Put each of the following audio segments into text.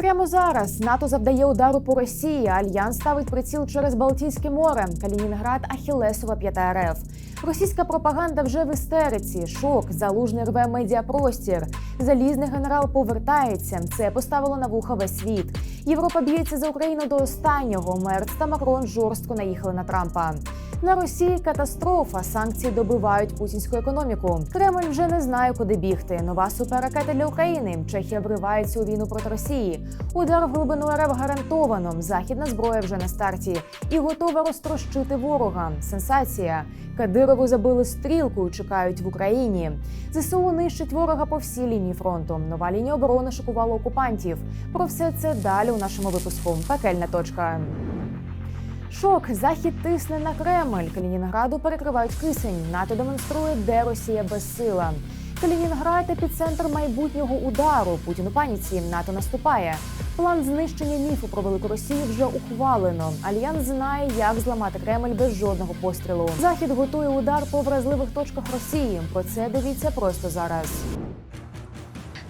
Прямо зараз НАТО завдає удару по Росії. Альянс ставить приціл через Балтійське море. Калінінград Ахілесова п'ята РФ. Російська пропаганда вже в істериці. Шок. Залужний рве медіапростір. Залізний генерал повертається. Це поставило на вуха весь світ. Європа б'ється за Україну до останнього. Мерц та Макрон жорстко наїхали на Трампа. На Росії катастрофа. Санкції добивають путінську економіку. Кремль вже не знає, куди бігти. Нова суперракета для України. Чехія вривається у війну проти Росії. Удар в глибину РФ гарантовано. Західна зброя вже на старті і готова розтрощити ворога. Сенсація. Кадирову забили стрілкою. Чекають в Україні. ЗСУ нищить ворога по всій лінії фронту. Нова лінія оборони шокувала окупантів. Про все це далі у нашому випуску. Пекельна точка. Шок захід тисне на Кремль. Калінінграду перекривають кисень. НАТО демонструє, де Росія безсила. Калінінград епіцентр майбутнього удару. Путін у паніці. НАТО наступає. План знищення міфу про велику Росію вже ухвалено. Альянс знає, як зламати Кремль без жодного пострілу. Захід готує удар по вразливих точках Росії. Про це дивіться просто зараз.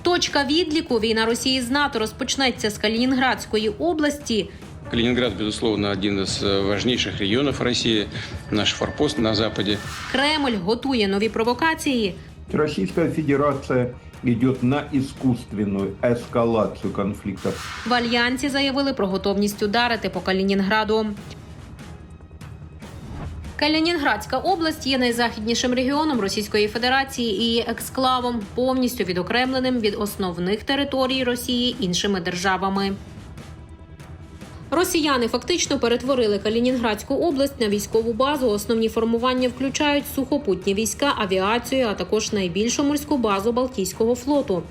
Точка відліку війна Росії з НАТО розпочнеться з Калінінградської області. Калининград, безусловно, один из э, важнейших регионов России, наш форпост на Западе. Кремль готує нові провокації. Российская Федерация идет на искусственную эскалацию конфликтов. В альянсі заявили про готовність ударити по Калінінграду. Калінінградська область є найзахіднішим регіоном Російської Федерації і є ексклавом, повністю відокремленим від основних територій Росії іншими державами. Росіяни фактично перетворили Калінінградську область на військову базу. Основні формування включають сухопутні війська, авіацію, а також найбільшу морську базу Балтійського флоту.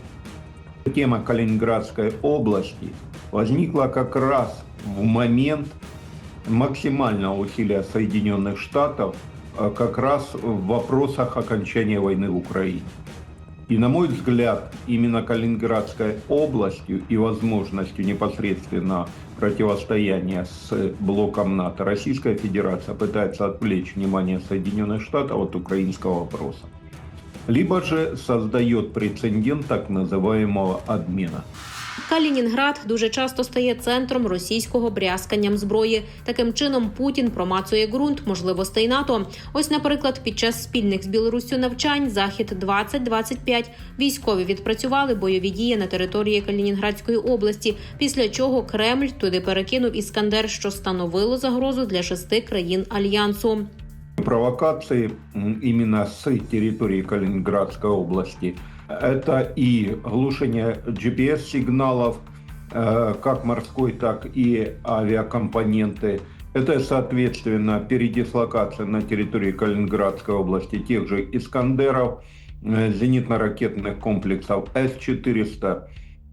Тема Калининградской области возникла как раз в момент максимального усилия Соединенных Штатов э, как раз в вопросах окончания войны в Украине. И, на мой взгляд, именно Калининградской областью и возможностью непосредственно противостояния с блоком НАТО Российская Федерация пытается отвлечь внимание Соединенных Штатов от украинского вопроса. Либо же создает прецедент так называемого обмена. Калінінград дуже часто стає центром російського брязканням зброї. Таким чином Путін промацує ґрунт можливостей НАТО. Ось, наприклад, під час спільних з Білоруссю навчань захід 2025 військові відпрацювали бойові дії на території Калінінградської області. Після чого Кремль туди перекинув іскандер, що становило загрозу для шести країн альянсу. Провокации м, именно с территории Калининградской области – это и глушение GPS-сигналов, э, как морской, так и авиакомпоненты. Это, соответственно, передислокация на территории Калининградской области тех же «Искандеров», э, зенитно-ракетных комплексов С-400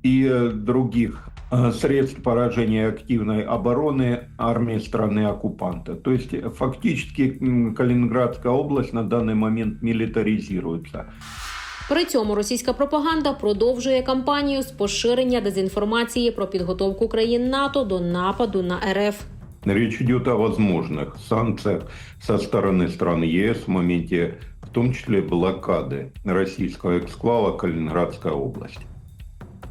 и э, других средств поражения активной обороны армии страны-оккупанта. То есть фактически Калининградская область на данный момент милитаризируется. При цьому російська пропаганда продовжує кампанію з поширення дезінформації про підготовку країн НАТО до нападу на РФ. Речь идет о возможных санкциях со стороны стран ЕС в моменте, в том числе, блокады российского эксклава Калининградская область.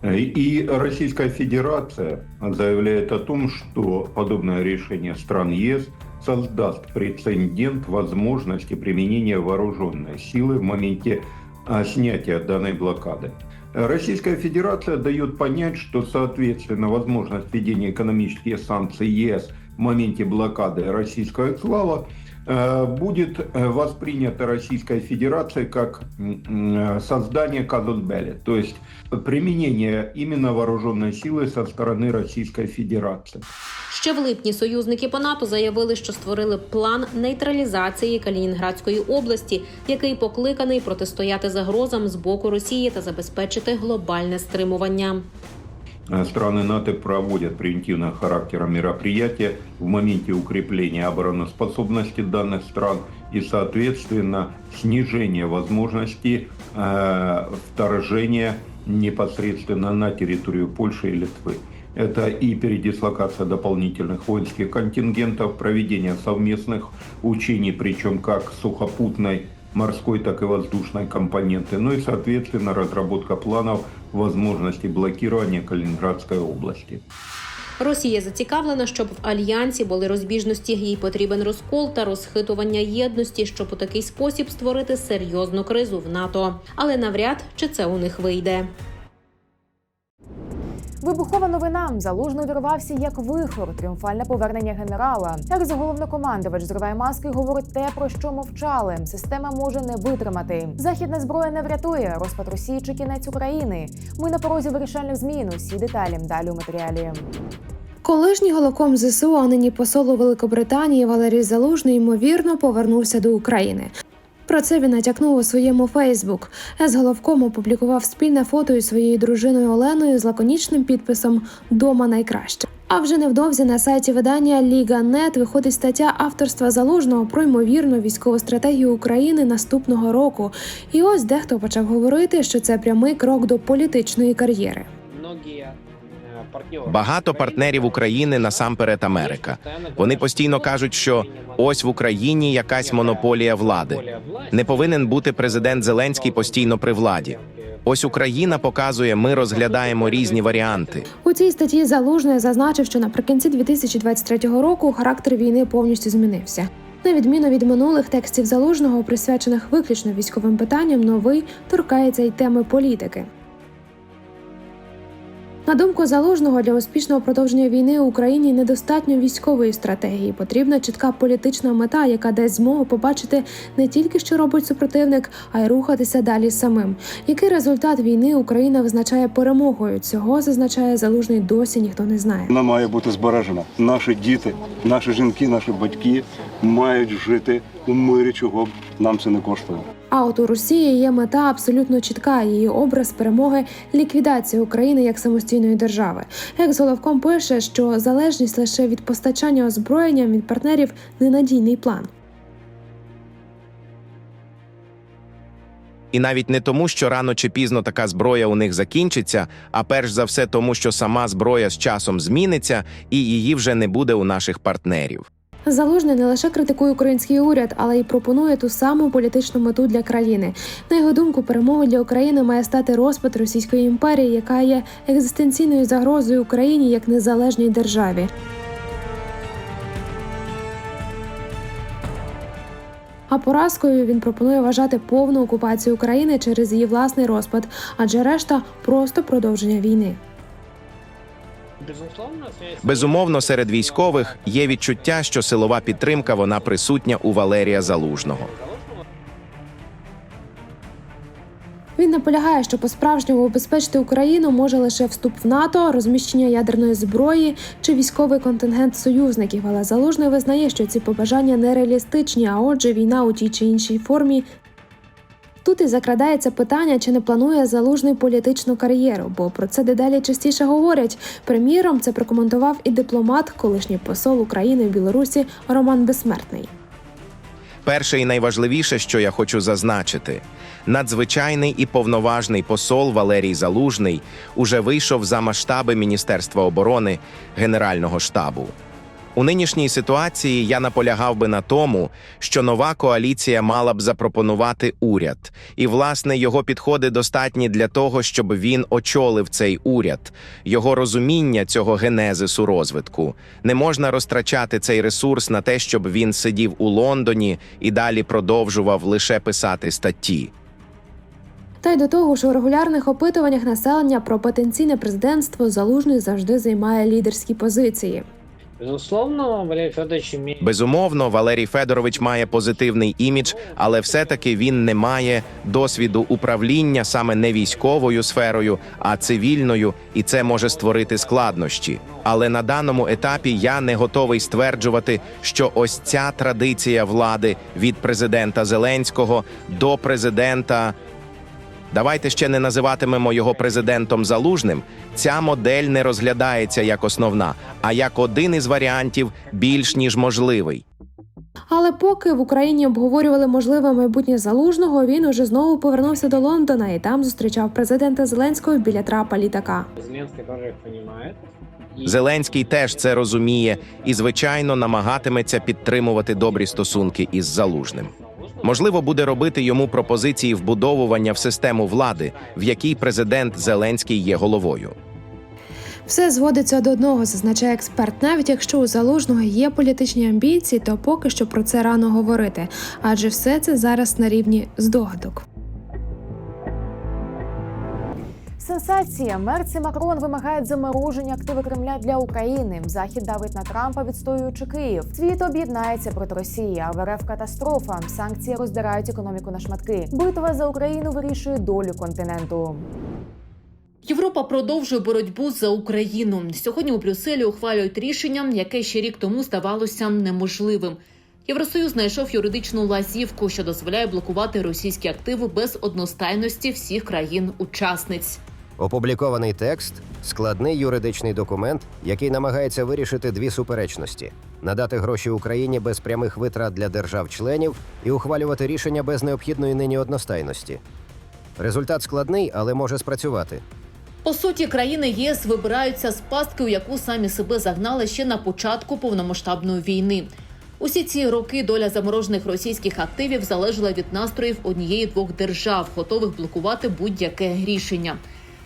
И Российская Федерация заявляет о том, что подобное решение стран ЕС создаст прецедент возможности применения вооруженной силы в моменте а, снятия данной блокады. Российская Федерация дает понять, что, соответственно, возможность введения экономических санкций ЕС в моменте блокады российского эксклава э, будет э, воспринято Российской Федерацией как м, м, создание казус белли, то есть применение именно вооруженной силы со стороны Российской Федерации. Ще в липні союзники по НАТО заявили, що створили план нейтралізації Калінінградської області, який покликаний протистояти загрозам з боку Росії та забезпечити глобальне стримування. Э, Страны НАТО проводят превентивного характера мероприятия в моменте укрепления обороноспособности данных стран и, соответственно, снижения возможности э, вторжения непосредственно на территорию Польши и Литвы. Это и передислокация дополнительных воинских контингентов, проведение совместных учений, причем как сухопутной, морской, так и воздушной компоненты. Ну и, соответственно, разработка планов возможностей блокирования Калининградской области. Росія зацікавлена, щоб в альянсі були розбіжності. Їй потрібен розкол та розхитування єдності, щоб у такий спосіб створити серйозну кризу в НАТО. Але навряд чи це у них вийде. Вибухова новина. Залужний вірвався як вихор. Тріумфальне повернення генерала. Екс-головнокомандувач зриває маски говорить те, про що мовчали. Система може не витримати. Західна зброя не врятує. Розпад Росії чи кінець України. Ми на порозі вирішальних змін. Усі деталі далі у матеріалі. Колишній голоком ЗСУ, а нині посол у Великобританії Валерій Залужний ймовірно повернувся до України. Про це він натякнув у своєму Фейсбук. З головком опублікував спільне фото із своєю дружиною Оленою з лаконічним підписом Дома найкраще. А вже невдовзі на сайті видання Ліга.нет виходить стаття авторства залужного про ймовірну військову стратегію України наступного року. І ось дехто почав говорити, що це прямий крок до політичної кар'єри. Багато партнерів України насамперед Америка. Вони постійно кажуть, що ось в Україні якась монополія влади. Не повинен бути президент Зеленський постійно при владі. Ось Україна показує, ми розглядаємо різні варіанти. У цій статті залужний зазначив, що наприкінці 2023 року характер війни повністю змінився. На відміну від минулих текстів залужного, присвячених виключно військовим питанням, новий торкається й теми політики. На думку залужного, для успішного продовження війни в Україні недостатньо військової стратегії. Потрібна чітка політична мета, яка дасть змогу побачити не тільки що робить супротивник, а й рухатися далі самим. Який результат війни Україна визначає перемогою? Цього зазначає залужний досі ніхто не знає. Вона має бути збережена. Наші діти, наші жінки, наші батьки мають жити у мирі, чого б нам це не коштувало. А от у Росії є мета абсолютно чітка. Її образ перемоги ліквідація України як самостійної держави. Екс головком пише, що залежність лише від постачання озброєння від партнерів ненадійний план. І навіть не тому, що рано чи пізно така зброя у них закінчиться, а перш за все тому, що сама зброя з часом зміниться і її вже не буде у наших партнерів. Залужний не лише критикує український уряд, але й пропонує ту саму політичну мету для країни. На його думку, перемогою для України має стати розпад Російської імперії, яка є екзистенційною загрозою Україні як незалежній державі. А поразкою він пропонує вважати повну окупацію України через її власний розпад, адже решта просто продовження війни. Безумовно, серед військових є відчуття, що силова підтримка вона присутня у Валерія Залужного. Він наполягає, що по-справжньому убезпечити Україну може лише вступ в НАТО, розміщення ядерної зброї чи військовий контингент союзників. Але залужний визнає, що ці побажання нереалістичні, а отже, війна у тій чи іншій формі. Тут і закрадається питання, чи не планує залужний політичну кар'єру, бо про це дедалі частіше говорять. Приміром, це прокоментував і дипломат, колишній посол України в Білорусі Роман Безсмертний. Перше і найважливіше, що я хочу зазначити, надзвичайний і повноважний посол Валерій Залужний уже вийшов за масштаби Міністерства оборони Генерального штабу. У нинішній ситуації я наполягав би на тому, що нова коаліція мала б запропонувати уряд, і власне його підходи достатні для того, щоб він очолив цей уряд. Його розуміння цього генезису розвитку не можна розтрачати цей ресурс на те, щоб він сидів у Лондоні і далі продовжував лише писати статті. Та й до того ж, у регулярних опитуваннях населення про потенційне президентство залужний завжди займає лідерські позиції. Безусловно, Валерий Федорович имеет Безумовно, Валерій Федорович має позитивний імідж, але все-таки він не має досвіду управління саме не військовою сферою, а цивільною, і це може створити складнощі. Але на даному етапі я не готовий стверджувати, що ось ця традиція влади від президента Зеленського до президента. Давайте ще не називатимемо його президентом залужним. Ця модель не розглядається як основна, а як один із варіантів більш ніж можливий. Але поки в Україні обговорювали можливе майбутнє залужного, він уже знову повернувся до Лондона і там зустрічав президента Зеленського біля трапа літака. Зеленський теж це розуміє і, звичайно, намагатиметься підтримувати добрі стосунки із залужним. Можливо, буде робити йому пропозиції вбудовування в систему влади, в якій президент Зеленський є головою. Все зводиться до одного, зазначає експерт. Навіть якщо у залужного є політичні амбіції, то поки що про це рано говорити, адже все це зараз на рівні здогадок. Сенсація. Мерц і Макрон вимагають замороження активи Кремля для України. Захід давить на Трампа, відстоюючи Київ. Світ об'єднається проти Росії. А в РФ катастрофа. Санкції роздирають економіку на шматки. Битва за Україну вирішує долю континенту. Європа продовжує боротьбу за Україну. Сьогодні у Брюсселі ухвалюють рішення, яке ще рік тому здавалося неможливим. Євросоюз знайшов юридичну лазівку, що дозволяє блокувати російські активи без одностайності всіх країн-учасниць. Опублікований текст складний юридичний документ, який намагається вирішити дві суперечності: надати гроші Україні без прямих витрат для держав-членів і ухвалювати рішення без необхідної нині одностайності. Результат складний, але може спрацювати. По суті, країни єС вибираються з пастки, у яку самі себе загнали ще на початку повномасштабної війни. Усі ці роки доля заморожених російських активів залежала від настроїв однієї-двох держав, готових блокувати будь-яке рішення.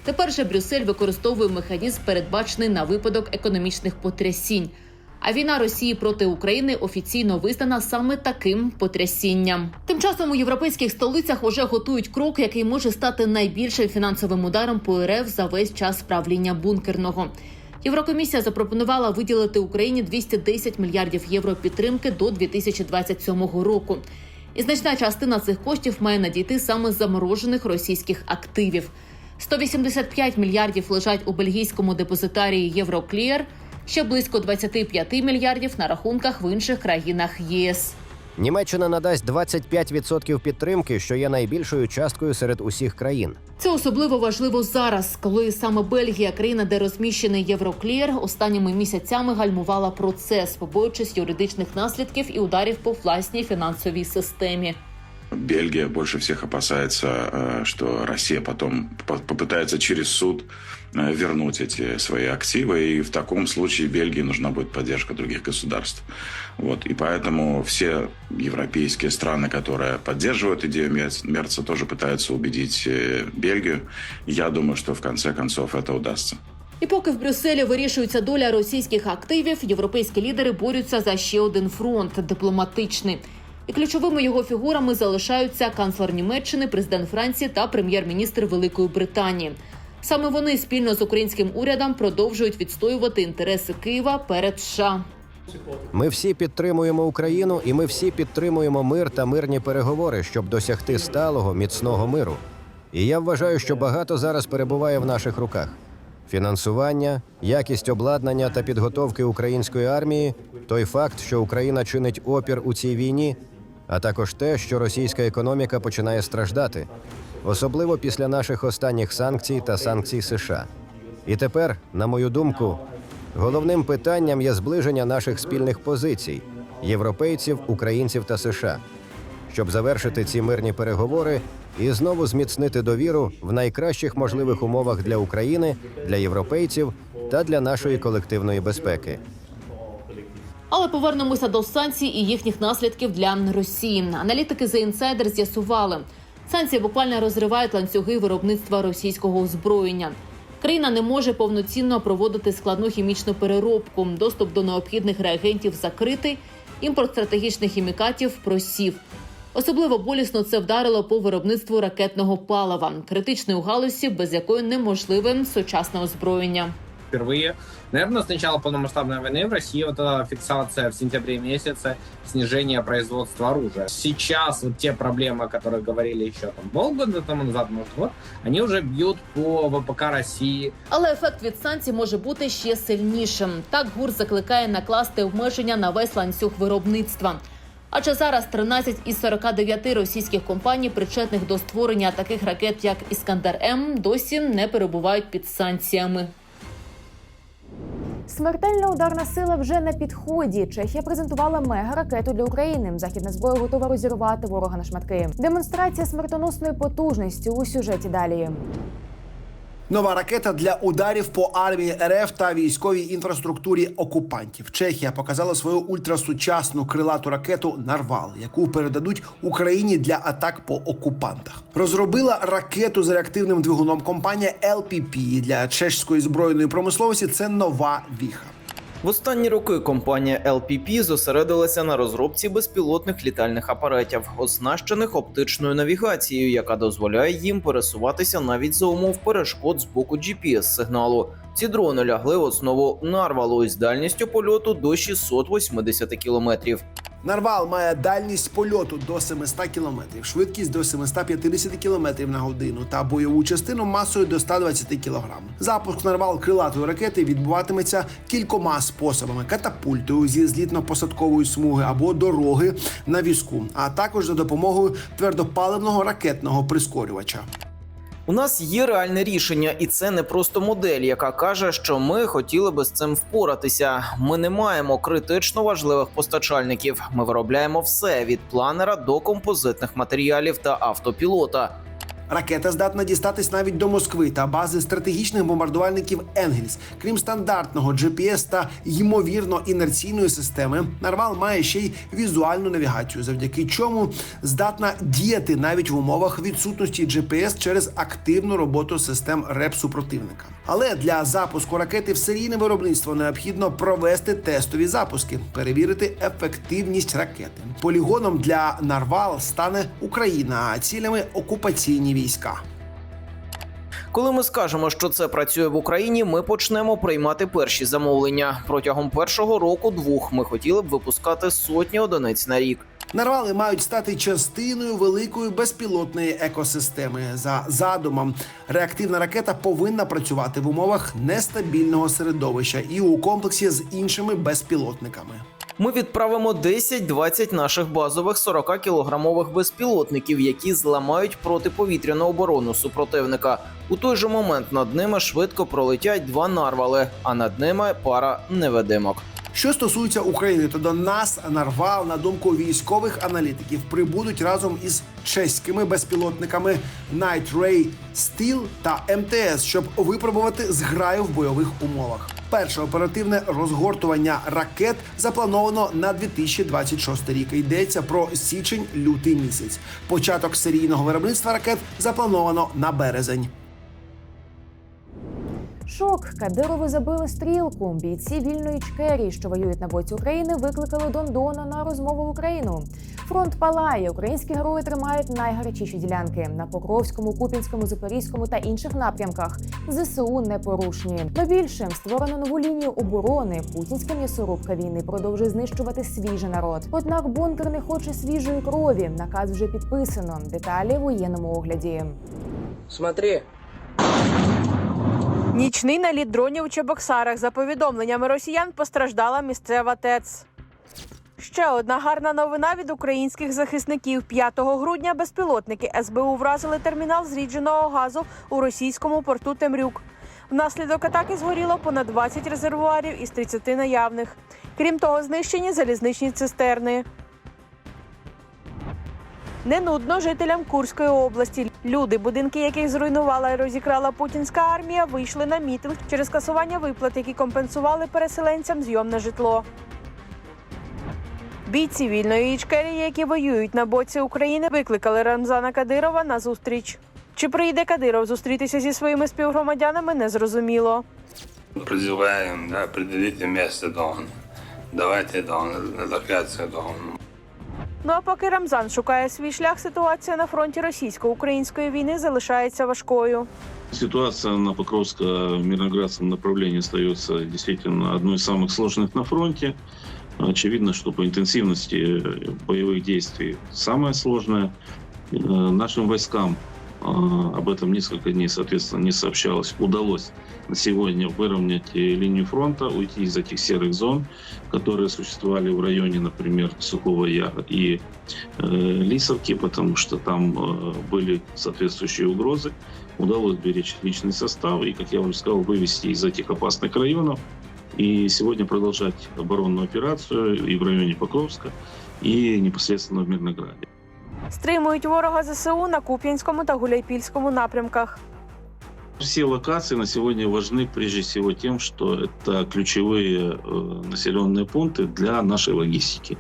Тепер же Брюссель використовує механізм, передбачений на випадок економічних потрясінь. А війна Росії проти України офіційно визнана саме таким потрясінням. Тим часом у європейських столицях уже готують крок, який може стати найбільшим фінансовим ударом по РФ за весь час правління бункерного. Єврокомісія запропонувала виділити Україні 210 мільярдів євро підтримки до 2027 року. І значна частина цих коштів має надійти саме з заморожених російських активів. 185 мільярдів лежать у бельгійському депозитарії Євроклір, ще близько 25 мільярдів на рахунках в інших країнах ЄС. Німеччина надасть 25% підтримки, що є найбільшою часткою серед усіх країн. Це особливо важливо зараз, коли саме Бельгія, країна, де розміщений Євроклір, останніми місяцями гальмувала процес, побоюючись юридичних наслідків і ударів по власній фінансовій системі. Бельгия больше всех опасается, э, что Россия потом по- попытается через суд э, вернуть эти свои активы, и в таком случае Бельгии нужна будет поддержка других государств. Вот. И поэтому все европейские страны, которые поддерживают идею Мерц- Мерца, тоже пытаются убедить э, Бельгию. Я думаю, что в конце концов это удастся. І поки в Брюсселі вирішується доля російських активів, європейські лідери борються за ще один фронт дипломатичний. І ключовими його фігурами залишаються канцлер Німеччини, президент Франції та прем'єр-міністр Великої Британії. Саме вони спільно з українським урядом продовжують відстоювати інтереси Києва перед США. Ми всі підтримуємо Україну, і ми всі підтримуємо мир та мирні переговори, щоб досягти сталого міцного миру. І я вважаю, що багато зараз перебуває в наших руках. Фінансування, якість обладнання та підготовки української армії, той факт, що Україна чинить опір у цій війні, а також те, що російська економіка починає страждати, особливо після наших останніх санкцій та санкцій США. І тепер, на мою думку, головним питанням є зближення наших спільних позицій європейців, українців та США, щоб завершити ці мирні переговори і знову зміцнити довіру в найкращих можливих умовах для України, для європейців та для нашої колективної безпеки. Але повернемося до санкцій і їхніх наслідків для Росії. Аналітики The Insider з'ясували, санкції буквально розривають ланцюги виробництва російського озброєння. Країна не може повноцінно проводити складну хімічну переробку. Доступ до необхідних реагентів закритий. Імпорт стратегічних хімікатів просів. Особливо болісно це вдарило по виробництву ракетного палива, критичної галузі, без якої неможливе сучасне озброєння. Впервые, наверное, с начала полномасштабной войны в России вот эта фиксация в сентябре месяце снижения производства оружия. Сейчас вот те проблемы, о которых говорили еще там полгода тому назад, может год, они уже бьют по ВПК России, Але ефект від санкцій може бути ще сильнішим. Так ГУР закликає накласти обмеження на весь ланцюг виробництва. Адже зараз 13 із 49 російських компаній, причетних до створення таких ракет, як Іскандер М, досі не перебувають під санкціями. Смертельна ударна сила вже на підході. Чехія презентувала мега-ракету для України. Західна зброя готова розірвати ворога на шматки. Демонстрація смертоносної потужності у сюжеті далі. Нова ракета для ударів по армії РФ та військовій інфраструктурі окупантів. Чехія показала свою ультрасучасну крилату ракету Нарвал, яку передадуть Україні для атак по окупантах. Розробила ракету з реактивним двигуном компанія LPP для чешської збройної промисловості. Це нова віха. В останні роки компанія LPP зосередилася на розробці безпілотних літальних апаратів, оснащених оптичною навігацією, яка дозволяє їм пересуватися навіть за умов перешкод з боку GPS-сигналу. Ці дрони лягли в основу нарвалу із дальністю польоту до 680 кілометрів. Нарвал має дальність польоту до 700 км, швидкість до 750 км на годину та бойову частину масою до 120 кг. Запуск нарвал крилатої ракети відбуватиметься кількома способами: катапультою зі злітно-посадкової смуги або дороги на візку, а також за допомогою твердопаливного ракетного прискорювача. У нас є реальне рішення, і це не просто модель, яка каже, що ми хотіли би з цим впоратися. Ми не маємо критично важливих постачальників. Ми виробляємо все від планера до композитних матеріалів та автопілота. Ракета здатна дістатись навіть до Москви та бази стратегічних бомбардувальників Енгельс. Крім стандартного GPS та ймовірно інерційної системи, Нарвал має ще й візуальну навігацію, завдяки чому здатна діяти навіть в умовах відсутності GPS через активну роботу систем РЕП супротивника. Але для запуску ракети в серійне виробництво необхідно провести тестові запуски, перевірити ефективність ракети. Полігоном для Нарвал стане Україна, а цілями окупаційні війська. Коли ми скажемо, що це працює в Україні, ми почнемо приймати перші замовлення. Протягом першого року двох ми хотіли б випускати сотні одиниць на рік. Нарвали мають стати частиною великої безпілотної екосистеми. За задумом, реактивна ракета повинна працювати в умовах нестабільного середовища і у комплексі з іншими безпілотниками. Ми відправимо 10-20 наших базових 40 кілограмових безпілотників, які зламають протиповітряну оборону супротивника. У той же момент над ними швидко пролетять два нарвали, а над ними пара невидимок. Що стосується України, то до нас нарвал, на думку військових аналітиків, прибудуть разом із чеськими безпілотниками Night Ray Steel та МТС, щоб випробувати зграю в бойових умовах. Перше оперативне розгортування ракет заплановано на 2026 рік. Йдеться про січень-лютий місяць. Початок серійного виробництва ракет заплановано на березень. Шок Кадирову забили стрілку. Бійці вільної Ічкерії, що воюють на боці України, викликали Дондона на розмову в Україну. Фронт палає. Українські герої тримають найгарячіші ділянки на Покровському, Купінському, Запорізькому та інших напрямках. Зсу непорушні. Но більше створено нову лінію оборони. Путінська м'ясорубка війни продовжує знищувати свій же народ. Однак бункер не хоче свіжої крові. Наказ вже підписано. Деталі в воєнному огляді. Смотри. Нічний наліт дронів у Чебоксарах. За повідомленнями росіян постраждала місцева ТЕЦ. Ще одна гарна новина від українських захисників. 5 грудня безпілотники СБУ вразили термінал зрідженого газу у російському порту Темрюк. Внаслідок атаки згоріло понад 20 резервуарів із 30 наявних. Крім того, знищені залізничні цистерни. Не нудно жителям Курської області. Люди, будинки яких зруйнувала і розікрала путінська армія, вийшли на мітинг через скасування виплат, які компенсували переселенцям зйомне житло. Бійці вільної Ічкерії, які воюють на боці України, викликали Рамзана Кадирова на зустріч. Чи прийде Кадиров зустрітися зі своїми співгромадянами, не зрозуміло. Призываем, да, определите место Дон. Давайте Дон, локацию Дон. Ну а поки Рамзан шукає свій шлях, ситуація на фронті російсько-української війни залишається важкою. Ситуация на Покровско-Мирноградском направлении остается действительно одной из самых сложных на фронте. Очевидно, что по интенсивности боевых действий самое сложное. Э, Нашим войскам э, Об этом несколько дней, соответственно, не сообщалось. Удалось на сегодня выровнять э, линию фронта, уйти из этих серых зон, которые существовали в районе, например, Сухого Яра и э, Лисовки, потому что там э, были соответствующие угрозы. Удалось беречь личный состав и, как я уже сказал, вывести из этих опасных районов. И сегодня продолжать оборонную операцию и в районе Покровска, и непосредственно в Все локации на сегодня важны прежде всего тем, что это ключевые э, населенные пункты для нашей логистики.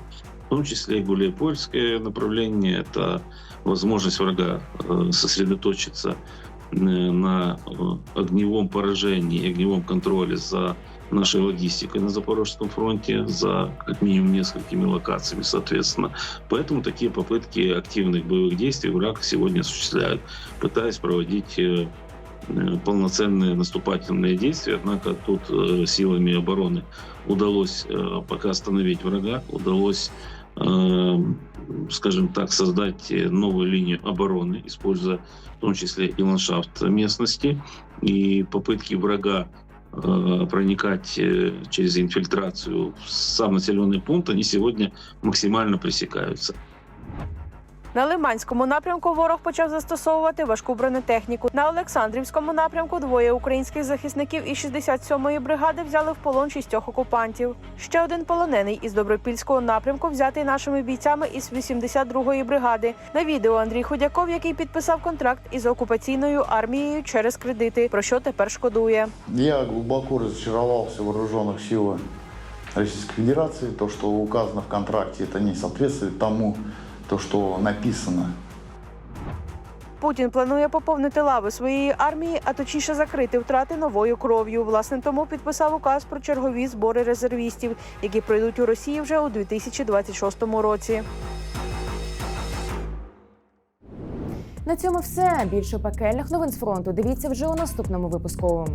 В том числе и Гуляйпольское направление, это возможность врага э, сосредоточиться э, на э, огневом поражении, и огневом контроле за нашей логистикой на Запорожском фронте, за как минимум несколькими локациями, соответственно. Поэтому такие попытки активных боевых действий враг сегодня осуществляют, пытаясь проводить э, э, полноценные наступательные действия. Однако тут э, силами обороны удалось пока остановить врага, удалось скажем так, создать новую линию обороны, используя в том числе и ландшафт местности, и попытки врага проникать э, через инфильтрацию в сам населенный пункт, они сегодня максимально пресекаются. На Лиманському напрямку ворог почав застосовувати важку бронетехніку. На Олександрівському напрямку двоє українських захисників із 67-ї бригади взяли в полон шістьох окупантів. Ще один полонений із Добропільського напрямку взятий нашими бійцями із 82-ї бригади. На відео Андрій Худяков, який підписав контракт із окупаційною армією через кредити, про що тепер шкодує. Я глубоко разочаровался в вооруженных силах Российской Федерации. То, что указано в контракте, это не соответствует тому, то, что написано. Путін планує поповнити лави своєї армії, а точніше закрити втрати новою кров'ю. Власне тому підписав указ про чергові збори резервістів, які пройдуть у Росії вже у 2026 році. На цьому все. Більше пекельних новин з фронту. Дивіться вже у наступному випуску.